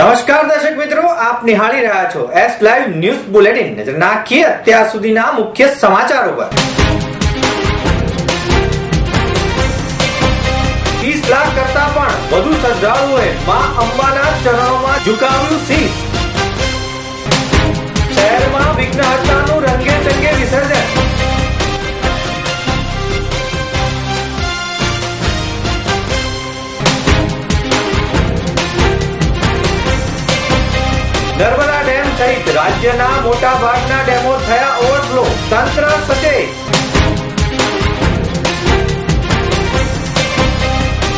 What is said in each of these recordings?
નમસ્કાર દર્શક મિત્રો, આપ નિહાળી રહ્યા છો એસ લાઈવ ન્યૂઝ બુલેટિન નજર નાખીએ અત્યાર સુધીના મુખ્ય સમાચારો પર. 30 લાખ કરતા પણ વધુ શ્રદ્ધાળુઓએ માં અંબાના ચરણોમાં ઝુકાવ્યું શીશ શહેરમાં વિઘ્નહર્તાનું રંગે ચંગે વિસર્જન. રાજ્યના મોટા ભાગના ડેમો થયા ઓવરફ્લો. તંત્ર સચેત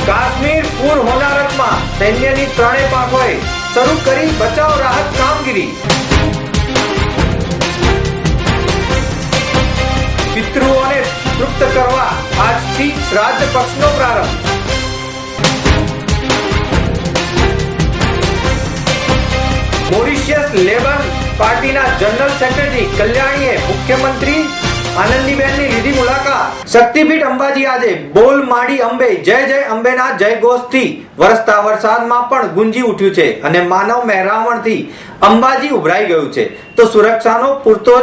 કાશ્મીર પૂર હોનારતમાં સૈન્યની ત્રણે પાંખોએ શરૂ કરી બચાવ રાહત કામગીરી. પિતૃઓને તૃપ્ત કરવા આજથી શ્રાદ્ધ પક્ષનો પ્રારંભ. મોરિશિયસ લેબર પાર્ટીના જનરલ સેક્રેટરી કલ્યાણીએ મુખ્યમંત્રી આનંદીબેનની લીધી મુલાકાત. શક્તિપીઠ અંબાજી આજે બોલ માડી અંબે, જય જય અંબેના જય ઘોષથી વરસતા વરસાદમાં પણ ગુંજી ઉઠ્યું છે અને માનવ મહેરામણથી અંબાજી ઉભરાઈ ગયું છે. તો સુરક્ષાનો પૂરતો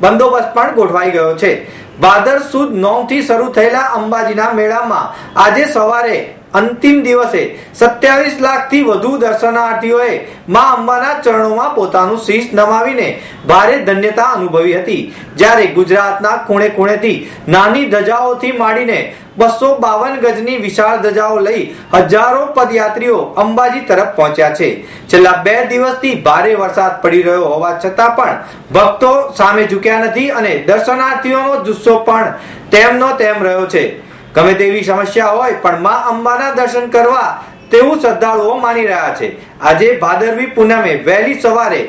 બંદોબસ્ત પણ ગોઠવાઈ ગયો છે. ભાદર સુદ નવથી શરૂ થયેલા અંબાજીના મેળામાં આજે સવારે અંતિમ દિવસે સત્યાવીસ લાખથી વધુ દર્શનાર્થીઓએ મા અંબાના ચરણોમાં પોતાનું શીશ નમાવીને ભારે ધન્યતા અનુભવી હતી. જ્યારે ગુજરાતના ખૂણે ખૂણેથી નાની ધજાઓથી માંડીને બસો બાવન ગજની વિશાળ ધજાઓ લઈ હજારો પદયાત્રીઓ અંબાજી તરફ પહોંચ્યા છે. છેલ્લા બે દિવસથી ભારે વરસાદ પડી રહ્યો હોવા છતાં પણ ભક્તો સામે ઝૂક્યા નથી અને દર્શનાર્થીઓનો જુસ્સો પણ તેમનો તેમ રહ્યો છે. ગમે તેવી સમસ્યા હોય પણ માં અંબાના દર્શન કરવા તેવું શ્રદ્ધાળુઓ માની રહ્યા છે. આજે ભાદરવી પૂનમે વહેલી સવારે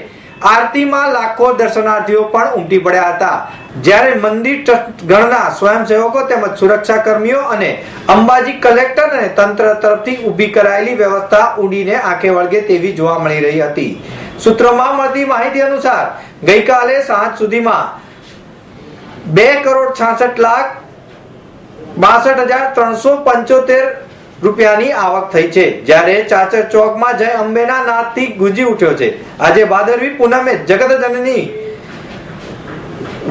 આરતીમાં લાખો દર્શનાર્થીઓ પણ ઉમટી પડ્યા હતા. જ્યારે મંદિર ટ્રસ્ટ ગણના સ્વયંસેવકો તેમજ સુરક્ષા કર્મીઓ અને અંબાજી કલેક્ટર અને તંત્ર તરફથી ઊભી કરાયેલી વ્યવસ્થા ઉડીને આંખે વળગે તેવી જોવા મળી રહી હતી. સૂત્રોમાં મળતી માહિતી અનુસાર, ગઈકાલે સાંજ સુધીમાં બે કરોડ છાસઠ લાખ બાસઠ હજાર ત્રણસો પંચોતેર રૂપિયાની આવક થઈ છે. જ્યારે ચાચર ચોકમાં જય અંબેના નાદથી ગુજી ઉઠ્યો છે. આજે ભાદરવી પૂનમે જગતજનની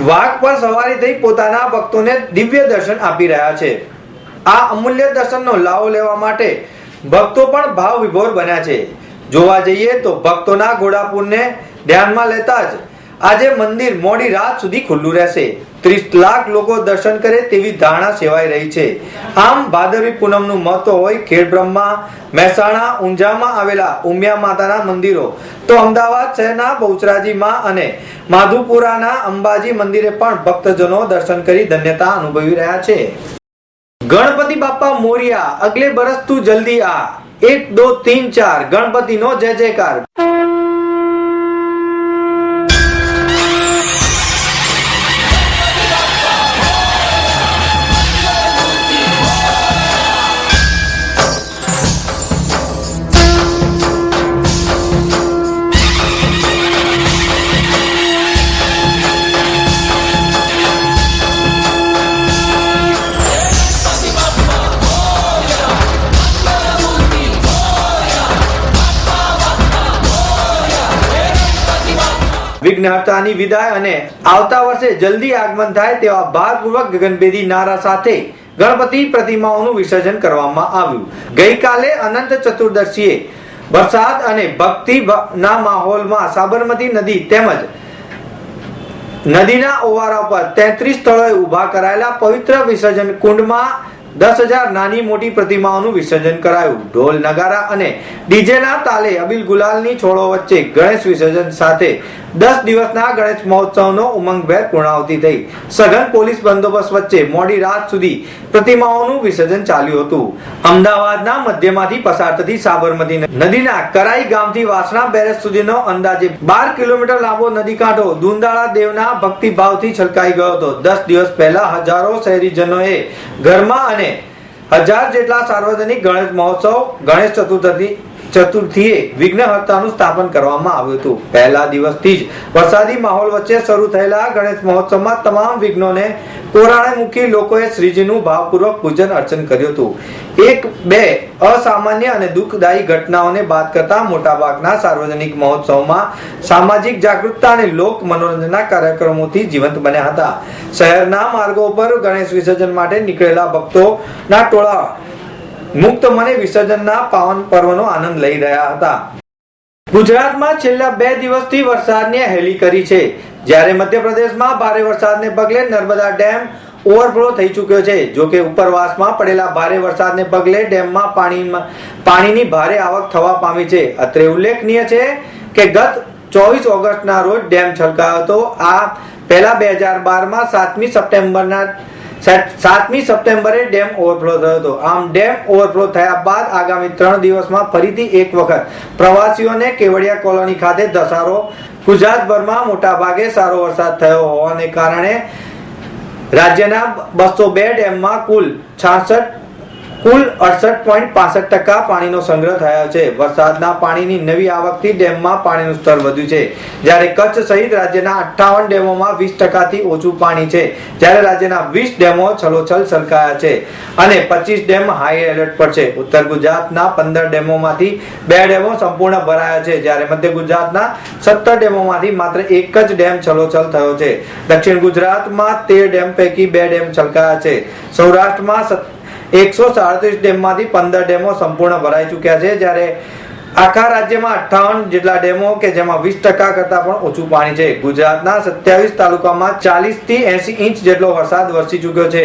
વાઘ પર સવારી થઈ પોતાના ભક્તોને દિવ્ય દર્શન આપી રહ્યા છે. આ અમૂલ્ય દર્શનનો લાવો લેવા માટે ભક્તો પણ ભાવ વિભોર બન્યા છે. જોવા જઈએ તો ભક્તોના ઘોડાપુરને ધ્યાનમાં લેતા જ આજે મંદિર મોડી રાત સુધી ખુલ્લું રહેશે. ત્રીસ લાખ લોકો દર્શન કરે તેવી ધારણા સેવાઈ રહી છે. આમ ભાદરવી પૂનમનું મહત્વ હોય ખેડ બ્રહ્મા મહેસાણા, ઊંઝામાં આવેલા ઉમિયા માતાના મંદિરો. તો અમદાવાદ શહેરના બહુચરાજીમાં અને માધુપુરાના અંબાજી મંદિરે પણ ભક્તજનો દર્શન કરી ધન્યતા અનુભવી રહ્યા છે. ગણપતિ બાપા મોરિયા, અગલે બરસ તું જલ્દી આ. એક, દો તીન ચાર. ગણપતિનો જય જયકાર. વિઘ્નહર્તાની વિદાય અને આવતા વર્ષે જલ્દી આગમન થાય તેવા ભારપૂર્વક ગગનભેદી નારા સાથે ગણપતિ પ્રતિમાઓનું વિસર્જન કરવામાં આવ્યું. ગઈકાલે અનંત ચતુર્દશીએ વરસાદ અને ભક્તિ ના માહોલમાં સાબરમતી નદી તેમજ નદીના ઓવારા પર તેત્રીસ સ્થળોએ ઊભા કરાયેલા પવિત્ર વિસર્જન કુંડમાં દસ હજાર નાની મોટી પ્રતિમાઓનું વિસર્જન કરાયું. ઢોલ નગારા અને ડીજેના તાલે અબિલ ગુલાલની છોડો વચ્ચે ગણેશ વિસર્જન સાથે દસ દિવસના ગણેશ મહોત્સવનો ઉમંગભેર પૂર્ણાવતિ થઈ. સઘન પોલીસ બંદોબસ્ત વચ્ચે મોડી રાત સુધી પ્રતિમાઓનું વિસર્જન ચાલ્યું હતું. અમદાવાદના મધ્યમાંથી પસાર થતી સાબરમતી નદીના કરાઈ ગામથી વાસણા બેરેજ સુધીનો અંદાજે બાર કિલોમીટર લાંબો નદી કાંઠો દુંદાળા દેવના ભક્તિભાવથી છલકાઈ ગયો હતો. દસ દિવસ પહેલા હજારો શહેરીજનોએ ઘરમાં અને હજાર જેટલા સાર્વજનિક ગણેશ મહોત્સવ, ગણેશ ચતુર્થી ચતુર્થીએ વિઘ્નહર્તાનું સ્થાપન કરવામાં આવ્યું હતું. પહેલા દિવસથી જ વરસાદી માહોલ વચ્ચે શરૂ થયેલા ગણેશ મહોત્સવમાં તમામ વિઘ્નોને કોરાણે મૂકી લોકોએ શ્રીજીનું ભાવપૂર્વક પૂજન અર્ચન કર્યું હતું. એક, બે અસામાન્ય અને દુઃખદાયી ઘટનાઓને બાદ કરતા મોટાભાગના સાર્વજનિક મહોત્સવમાં સામાજિક જાગૃતતા અને લોક મનોરંજનના કાર્યક્રમોથી જીવંત બન્યા હતા. શહેરના માર્ગો પર ગણેશ વિસર્જન માટે નીકળેલા ભક્તોના ટોળા મુક્ત મને વિસર્જનના પાવન પર્વનો આનંદ લઈ રહ્યા હતા. ગુજરાતમાં છેલ્લા બે દિવસથી વરસાદની હેલી કરી છે. જ્યારે મધ્યપ્રદેશમાં ભારે વરસાદને પગલે નર્મદા ડેમ ઓવરફ્લો થઈ ચૂક્યો છે. જો કે ઉપરવાસમાં પડેલા ભારે વરસાદને પગલે ડેમમાં પાણીમાં, પાણીની ભારે આવક થવા પામી છે. અત્રે ઉલ્લેખનીય છે કે ગત ચોવીસ ઓગસ્ટના રોજ ડેમ છલકાયો હતો. આ પહેલા બે હજાર બારમાં સાતમી સપ્ટેમ્બરના સાતમી સપ્ટેમ્બરે ડેમ ઓવરફ્લો થયો હતો. આમ ડેમ ઓવરફ્લો થયા બાદ આગામી ત્રણ દિવસમાં ફરીથી એક વખત પ્રવાસીઓને કેવડિયા કોલોની ખાતે ધસારો, ગુજરાતભરમાં મોટા ભાગે સારો વરસાદ થયો હોવાને કારણે રાજ્યના બસો બે ડેમમાં કુલ છાસઠ કુલ અડસઠ પોઈન્ટ પાસઠ ટકા પાણીનો સંગ્રહ થયો છે. વરસાદના પાણીની નવી આવકથી ડેમમાં પાણીનું સ્તર વધ્યું છે. જ્યારે કચ્છ સહિત રાજ્યના અઠ્ઠાવન ડેમોમાં વીસ ટકાથી ઓછું પાણી છે. જ્યારે રાજ્યના વીસ ડેમો છલોછલ સરકાયા છે. અને પચીસ ડેમ હાઈ એલર્ટ પર છે. ઉત્તર ગુજરાતના પંદર ડેમોમાંથી બે ડેમો સંપૂર્ણ ભરાયા છે. જ્યારે મધ્ય ગુજરાતના સત્તર ડેમોમાંથી માત્ર એક જ ડેમ છલોછલ થયો છે. દક્ષિણ ગુજરાતમાં તેર ડેમ પૈકી બે ડેમ છલકાયા છે. સૌરાષ્ટ્રમાં એકસો સાડત્રીસ ડેમમાંથી પંદર ડેમો સંપૂર્ણ ભરાઈ ચૂક્યા છે. જ્યારે આખા રાજ્યમાં અઠ્ઠાવન જેટલા ડેમો કે જેમાં વીસ ટકા કરતા પણ ઓછું પાણી છે. ગુજરાતના સત્યાવીસ તાલુકામાં ચાલીસથી એસી ઇંચ જેટલો વરસાદ વરસી ચૂક્યો છે.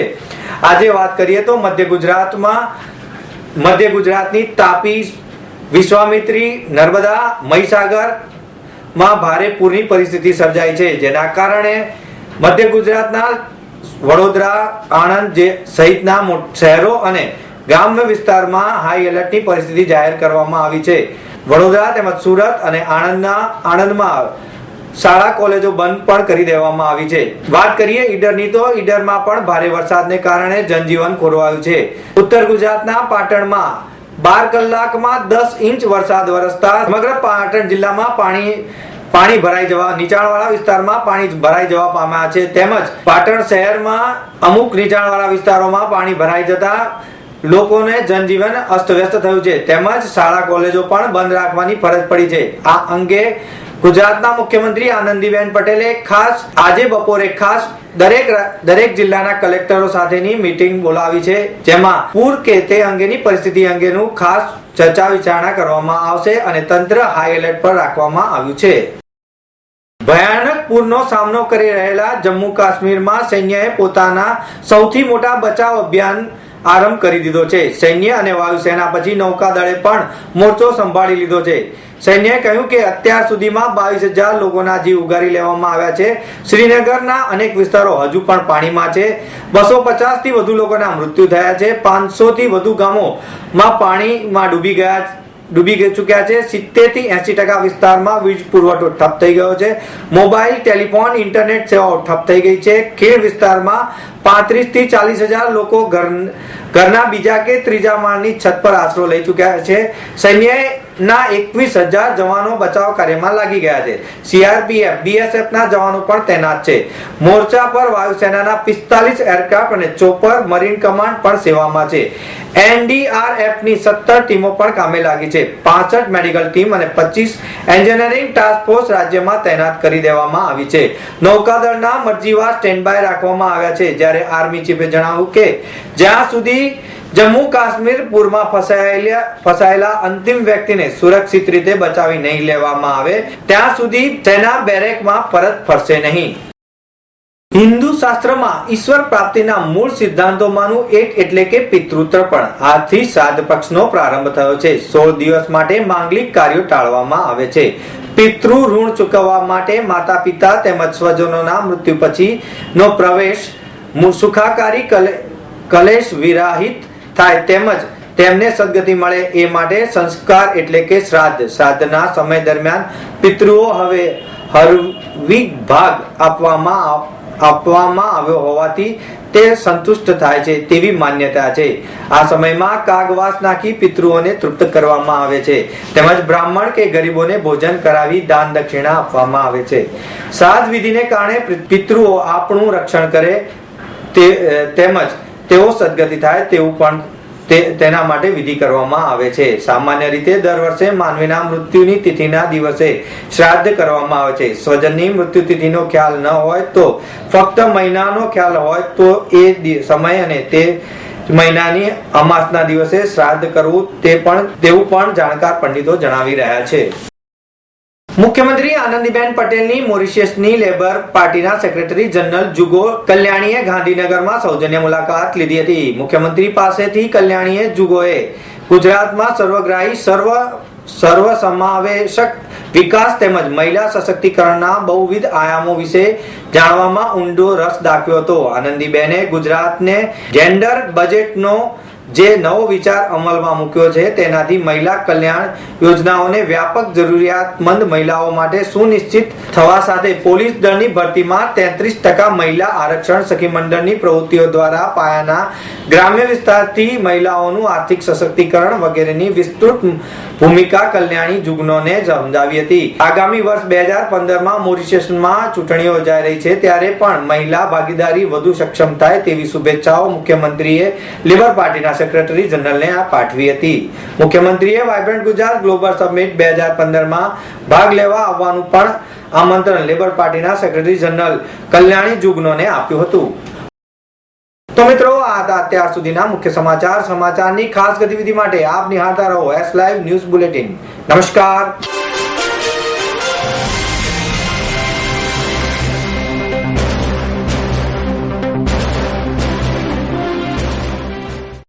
આજે વાત કરીએ તો મધ્ય ગુજરાતમાં, મધ્ય ગુજરાતની તાપી, વિશ્વામિત્રી, નર્મદા, મહીસાગરમાં ભારે પૂરની પરિસ્થિતિ સર્જાઈ છે. જેના કારણે મધ્ય ગુજરાતના વડોદરા, આણંદ જે સહિતના શહેરો અને ગ્રામ્ય વિસ્તારમાં હાઈ એલર્ટની પરિસ્થિતિ જાહેર કરવામાં આવી છે. વડોદરા તેમજ સુરત અને આણંદના, આણંદમાં શાળા, કોલેજો બંધ પણ કરી દેવામાં આવી છે. વાત કરીએ ઈડરની તો ઈડરમાં પણ ભારે વરસાદને કારણે જનજીવન ખોરવાયું છે. ઉત્તર ગુજરાતના પાટણમાં બાર કલાકમાં દસ ઇંચ વરસાદ વરસતા સમગ્ર પાટણ જિલ્લામાં પાણી પાણી ભરાઈ જવા, નીચાણવાળા વિસ્તારમાં પાણી ભરાઈ જવા પામ્યા છે. તેમજ પાટણ શહેરમાં અમુક નીચાણવાળા વિસ્તારોમાં પાણી ભરાઈ જતા લોકોને જનજીવન અસ્તવ્યસ્ત થયું છે. તેમજ શાળા, કોલેજો પણ બંધ રાખવાની ફરજ પડી છે. આ અંગે ગુજરાતના મુખ્યમંત્રી આનંદીબેન પટેલે ખાસ, આજે બપોરે ખાસ દરેક દરેક જિલ્લાના કલેક્ટરો સાથેની મીટિંગ બોલાવી છે, જેમાં પૂર કે તે અંગેની પરિસ્થિતિ અંગેનું ખાસ ચર્ચા વિચારણા કરવામાં આવશે અને તંત્ર હાઈ એલર્ટ પર રાખવામાં આવ્યું છે. ભયાનક પૂરનો સામનો કરી રહેલા જમ્મુ કાશ્મીરમાં સૈન્યએ પોતાના સૌથી મોટા બચાવ અભિયાન આરંભ કરી દીધો છે. સૈન્ય અને વાયુસેના પછી નૌકાદળે પણ મોરચો સંભાળી લીધો છે. સૈન્યએ કહ્યું કે અત્યાર સુધીમાં બાવીસ હજાર લોકોના જીવ ઉગારી લેવામાં આવ્યા છે. શ્રીનગરના અનેક વિસ્તારો હજુ પણ પાણીમાં છે. બસો પચાસથી વધુ લોકોના મૃત્યુ થયા છે. પાંચસોથી વધુ ગામોમાં પાણીમાં ડૂબી ગયા ડૂબી ચૂક્યા છે. સિત્તેરથી એસી ટકા વિસ્તારમાં વીજ પુરવઠો ઠપ થઈ ગયો છે. મોબાઈલ, ટેલિફોન, ઇન્ટરનેટ સેવાઓ ઠપ થઈ ગઈ છે. ખીણ વિસ્તારમાં પાંત્રીસથી ચાલીસ હજાર લોકો ઘર ઘરના બીજા કે ત્રીજા માળની છત પર આશરો લઈ ચૂક્યા છે. સૈન્યના એકવીસ હજાર જવાનો બચાવ કાર્યમાં લાગી ગયા છે. સીઆરપીએફ બીએસએફ ના જવાનો પણ તૈનાત છે. મોરચા પર વાયુસેનાના પિસ્તાલીસ એરક્રાફ્ટ અને ચોપર મરીન કમાન્ડ પણ સેવામાં છે. એનડીઆરએફની સત્તર ટીમો પણ કામે લાગી છે. પાસઠ મેડિકલ ટીમ અને પચીસ એન્જિનિયરિંગ ટાસ્ક ફોર્સ રાજ્યમાં તૈનાત કરી દેવામાં આવી છે. નૌકાદળના મરજીવાર સ્ટેન્ડ બાય રાખવામાં આવ્યા છે. જ્યારે આર્મી ચીફે જણાવ્યું કે, જ્યાં સુધી જમ્મુ કાશ્મીર પૂરમાં ફસાયેલા ફસાયેલા અંતિમ વ્યક્તિને સુરક્ષિત રીતે બચાવી નહીં લેવામાં આવે, ત્યાં સુધી તેના બેરેકમાં પરત ફરશે નહીં. હિન્દુ શાસ્ત્રમાં ઈશ્વર પ્રાપ્તિના મૂળ સિદ્ધાંતોમાંનું એક એટલે કે પિતૃતર્પણ આજથી શ્રાદ્ધ પક્ષનો પ્રારંભ થયો છે. સોળ દિવસ માટે માંગલિક કાર્યો ટાળવામાં આવે છે. પિતૃ ઋણ ચૂકવવા માટે માતા પિતા તેમજ સ્વજનોના મૃત્યુ પછી નો પ્રવેશ સુખાકારી કલે- કલેશ વિરાહિત થાય તેમજ તેમને સદગતિ મળે એ માટે સંસ્કાર એટલે કે શ્રાદ્ધ. શ્રાદ્ધના સમય દરમિયાન પિતૃઓ હવે હરવિક ભાગ આપવામાં આપવામાં આવ્યો હોવાથી તે સંતુષ્ટ થાય છે તેવી માન્યતા છે. આ સમયમાં કાગવાસ નાખી પિતૃઓને તૃપ્ત કરવામાં આવે છે. તેમજ બ્રાહ્મણ કે ગરીબોને ભોજન કરાવી દાન દક્ષિણા આપવામાં આવે છે. શ્રાદ્ધ વિધિને કારણે પિતૃઓ આપણું રક્ષણ કરે તે તેમજ તેઓ સદગતિ થાય તેવું પણ તેના માટે વિધિ કરવામાં આવે છે. સામાન્ય રીતે દર વર્ષે માનવીના મૃત્યુની તિથિના દિવસે શ્રાદ્ધ કરવામાં આવે છે. સ્વજનની મૃત્યુ તિથિનો ખ્યાલ ન હોય તો ફક્ત મહિનાનો ખ્યાલ હોય તો એ સમય અને તે મહિનાની અમાસના દિવસે શ્રાદ્ધ કરવું તે પણ, તેવું પણ જાણકાર પંડિતો જણાવી રહ્યા છે. મુખ્યમંત્રી આનંદીબેન પટેલની મોરિશિયસની લેબર પાર્ટીના સેક્રેટરી જનરલ જુગો કલ્યાણીએ ગાંધીનગરમાં સૌજન્ય મુલાકાત લીધી હતી. મુખ્યમંત્રી પાસેથી કલ્યાણીએ જુગોએ ગુજરાતમાં સર્વગ્રાહી, સર્વ સર્વ સમાવેશક વિકાસ તેમજ મહિલા સશક્તિકરણના બહુવિધ આયામો વિશે જાણવામાં ઊંડો રસ દાખવ્યો હતો. આનંદીબેને ગુજરાતને જેન્ડર બજેટનો જે નવો વિચાર અમલમાં મૂક્યો છે, તેનાથી મહિલા કલ્યાણ યોજનાઓને વ્યાપક જરૂરિયાતમંદ મહિલાઓ માટે સુનિશ્ચિત થવા સાથે પોલીસ દળની ભરતીમાં તેત્રીસ ટકા મહિલા આરક્ષણ સખી મંડળની પ્રવૃત્તિઓ દ્વારા પાયાના ગ્રામ્ય વિસ્તારથી મહિલાઓનું આર્થિક સશક્તિકરણ વગેરેની વિસ્તૃત ભૂમિકા કલ્યાણી જુગ્નોને સમજાવી હતી. આગામી વર્ષ બે હજાર પંદરમાં મોરિશિયસમાં ચૂંટણીઓ યોજાઈ રહી છે, ત્યારે પણ મહિલા ભાગીદારી વધુ સક્ષમ થાય તેવી શુભેચ્છાઓ મુખ્યમંત્રીએ લેબર પાર્ટીના સેક્રેટરી જનરલને આ પાઠવી હતી. મુખ્યમંત્રીએ વાઇબ્રન્ટ ગુજરાત ગ્લોબલ સમિટ બે હજાર પંદરમાં ભાગ લેવા આવવાનું પણ આમંત્રણ લેબર પાર્ટીના સેક્રેટરી જનરલ કલ્યાણી જુગનોને આપ્યું હતું. તો મિત્રો, આ હતા અત્યાર સુધીના મુખ્ય સમાચાર. સમાચારની ખાસ ગતિવિધિ માટે આપ નિહાળતા રહો એસ લાઈવ ન્યૂઝ બુલેટિન નમસ્કાર.